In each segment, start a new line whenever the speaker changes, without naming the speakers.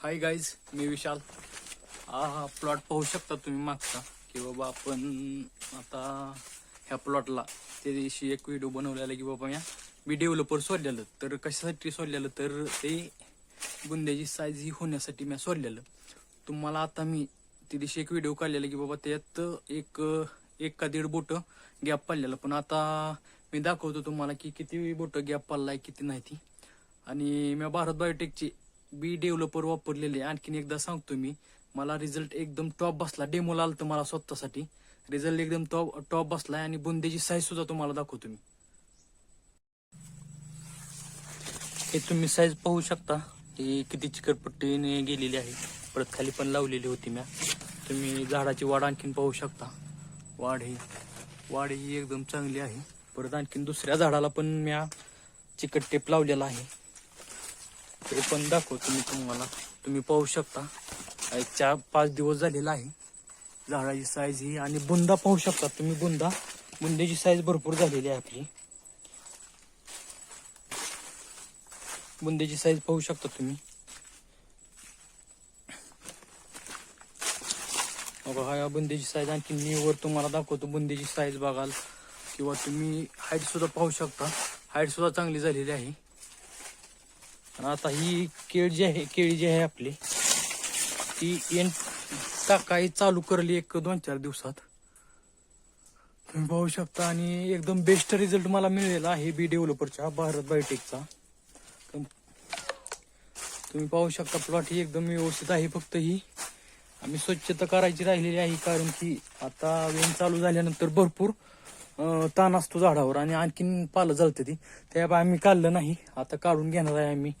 Hi guys मी विशाल. हा हा plot पाहू शकता तुम्ही मागचा की बाबा आपण आता ह्या प्लॉटला त्या दिवशी एक व्हिडिओ बनवलेला की बाबा या मी डेव्हलपर सोडलेलं. तर कशासाठी सोडलेलं? तर ते बुंद्याची साईज ही होण्यासाठी मी सोडलेलं. तुम्हाला आता मी त्या दिवशी एक व्हिडिओ काढलेला की बाबा त्यात एक एक का दीड बोट गॅप पडलेलं. पण आता मी दाखवतो तुम्हाला की किती बोट गॅप पडलाय किती नाही ती. आणि मी भारत बायोटेकची बी डेव्हलपर वापरलेले आणखीन एकदा सांगतो मी मला रिझल्ट एकदम टॉप बसला. डेमोला आलं मला स्वतःसाठी. रिझल्ट एकदम टॉप टॉप बसलाय आणि बुंदेची साईज सुद्धा तुम्हाला दाखवतो मी. हे तुम्ही साईज पाहू शकता. ही किती चिकटपट्टीने गेलेली आहे. परत खाली पण लावलेली होती म्या. तुम्ही झाडाची वाढ आणखीन पाहू शकता. वाढ ही वाढ ही एकदम चांगली आहे. परत आणखीन दुसऱ्या झाडाला पण म्या चिकट टेप लावलेला आहे. ते पण दाखवतो मी तुम्हाला. तुम्ही पाहू शकता. एक चार पाच दिवस झालेला आहे. झाडाची साईज ही आणि बुंदा पाहू शकता तुम्ही बुंदा. बुंद्याची साईज भरपूर झालेली आहे आपली. बुंद्याची साईज पाहू शकता तुम्ही. बघा या बुंद्याची साईज आणखी मी वर तुम्हाला दाखवतो. बुंदीची साईज बघाल. किंवा तुम्ही हाईट सुद्धा पाहू शकता. हाईट सुद्धा चांगली झालेली आहे. आणि आता ही केळ जी आहे केळी जी आहे आपली ती एन टाकाई चालू करली एक दोन चार दिवसात. तुम्ही पाहू शकता आणि एकदम बेस्ट रिझल्ट मला मिळेला आहे बी डेव्हलपरच्या भारत बायोटेकचा तुम्ही पाहू शकता प्लॉट ही एकदम व्यवस्थित आहे फक्त ही. आम्ही स्वच्छता करायची राहिलेली आहे कारण की आता वेन चालू झाल्यानंतर भरपूर ताण असतो झाडावर आणि आणखीन पालं जळते ती. त्या आम्ही काढलं नाही. आता काढून घेणार आहे आम्ही.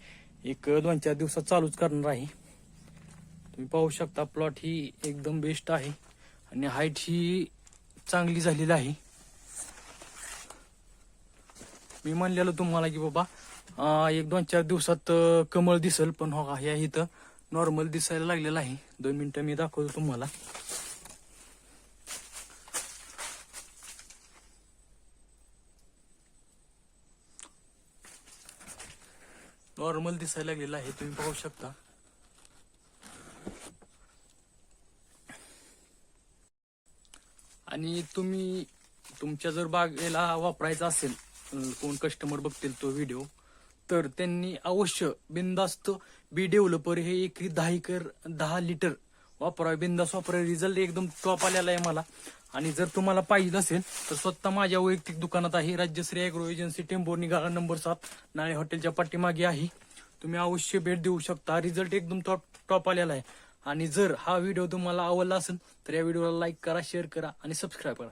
एक दोन चार दिवसात चालूच करणार आहे. तुम्ही पाहू शकता प्लॉट ही एकदम बेस्ट आहे. आणि हाईट ही चांगली झालेली आहे. मी म्हणलेलं तुम्हाला की बाबा एक दोन चार दिवसात कमळ दिसल पण हो ह्या इथं. नॉर्मल दिसायला लागलेलं आहे. दोन मिनिटं मी दाखवतो तुम्हाला. नॉर्मल दिसायला लागलेलं आहे तुम्ही पाहू शकता. आणि तुम्ही तुमच्या जर बागेला वापरायचा असेल कोण कस्टमर बघतील तो व्हिडिओ तर त्यांनी अवश्य बिंदास्त बी डेव्हलपर हे एकरी दहा एकर दहा लिटर वापरावे. बिंदास वापरावे. रिझल्ट एकदम टॉप आलेला आहे मला. आणि जर तुम्हाला पाहिजे असेल तर स्वतः माझ्या वैयक्तिक दुकानात आहे. राज्यश्री अॅग्रो एजन्सी टेंबोर्नी गाळा नंबर सात. नाळे हॉटेलच्या पाठीमागे आहे. तुम्ही अवश्य भेट देऊ शकता. रिझल्ट एकदम टॉप टॉप आलेला आहे. आणि जर हा व्हिडिओ तुम्हाला आवडला असेल तर या व्हिडिओला लाईक करा शेअर करा आणि सबस्क्राईब करा.